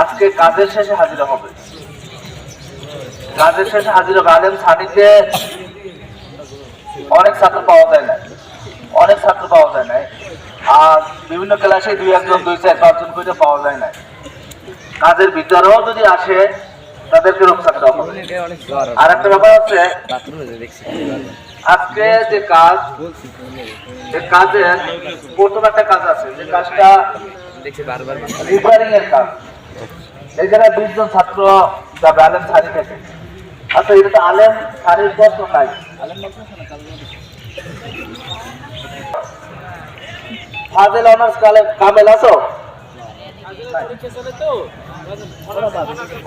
আজকে কাজের শেষে হাজিরা হবে। কাজের শেষে হাজির হবে। আলেম সানিতে অনেক ছাত্র পাওয়া যায় না অনেক ছাত্র পাওয়া যায় না আর বিভিন্ন ক্লাসে দুই একজন দুই চার পাঁচজন করে পাওয়া যায় না কাজের ভিতরেও যদি আসে তাদেরকে রক্ষা দেওয়া হবে। আর একটা ব্যাপার হচ্ছে আজকে যে কাজ যে কাজের প্রথম একটা কাজ আছে যে কাজটা রিপেয়ারিং এর কাজ। এই জায়গায় বিশ জন ছাত্র যাবে আলেম সারি থেকে আচ্ছা এটা তো আলেম সারির পর নাই। ফাজেল অনার্স কালে কামেল আছো?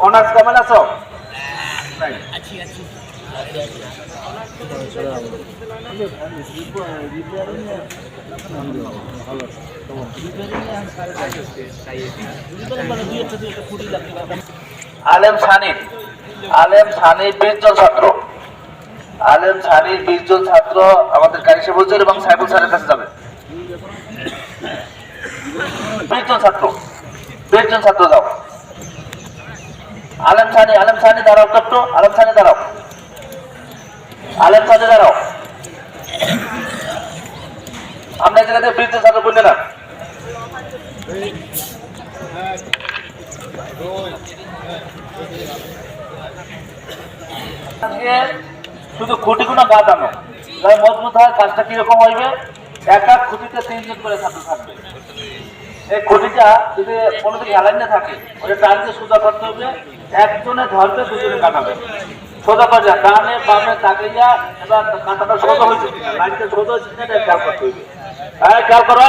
অনার্স কামেল আছো। আলেম সানির আলেম সানির বিশ জন ছাত্র। আলেম সানির বিশ জন ছাত্র আমাদের কারিশে বলছেন এবং সাইবুল স্যারের কাছে যাবে। বিশ জন ছাত্র বিশ জন ছাত্র যাও। আলেম সানি আলেম সানি দাঁড়াও একটু আলেম সানি দাঁড়াও। আলেম সানি দাঁড়াও। আমরা বিশ জন ছাত্র বললে না? শুধু খুঁটি গাছ আনো। তাই মজবুত হয় কাজটা কীরকম হইবে? এক এক খুঁটিতে তিনজন করে ছাত্র থাকবে। এই খুঁটিটা যদি কোনোদিন হেলাইন না থাকে ওটা সোজা করতে হবে, একজনে দুজনে কাটাবে। সোজা করে যা বামে তাকাইয়া এবার কাঁটাটা সোজা হয়েছে লাইনটা সোজা হয়েছে কিনা খেয়াল করতে হবে। হ্যাঁ খেয়াল করো।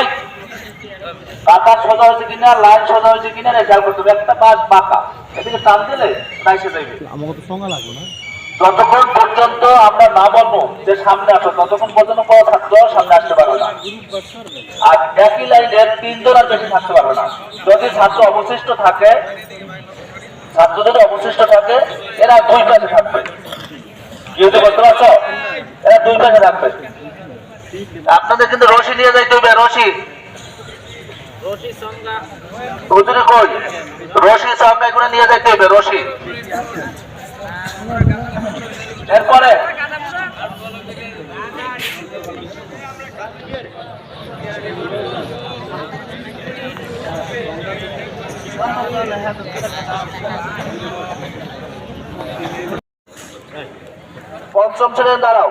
কাঁটা সোজা হয়েছে কিনা, লাইন সোজা হয়েছে কিনা খেয়াল করতে হবে। একটা বাস বাঁকা। এদিকে টান দিলে রাইসে যাইবে। আমাকে তো সঙ্গে লাগবে না। যতক্ষণ পর্যন্ত আমরা না বলব যে সামনে আসো, ততক্ষণ পর্যন্ত কোনো ছাত্র সামনে আসতে পারবে না। আর একই লাইনে তিনজন আর বেশি থাকতে পারবে না। যদি ছাত্র অবশিষ্ট থাকে, ছাত্র যদি অবশিষ্ট থাকে, এরা দুই পাশে থাকবে। কি হতে বলতে পারছ? এরা দুই পাশে থাকবে। আপনাদের কিন্তু রশি নিয়ে যাইতে হবে, রশি। হুজুরে কই? রশি সামনে করে নিয়ে যাইতে হবে রশি এরপরে পঞ্চম শ্রেণির দাঁড়াও।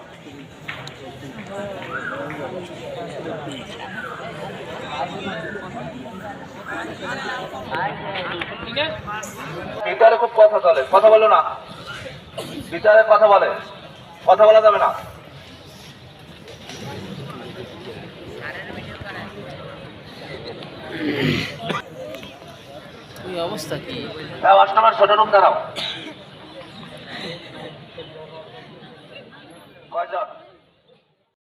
ভিতরে খুব কথা চলে। কথা বলো না। ভিতরে কথা বলে। কথা বলা যাবে না। অবস্থা কি? হ্যাঁ ছোট রুম দাঁড়াও।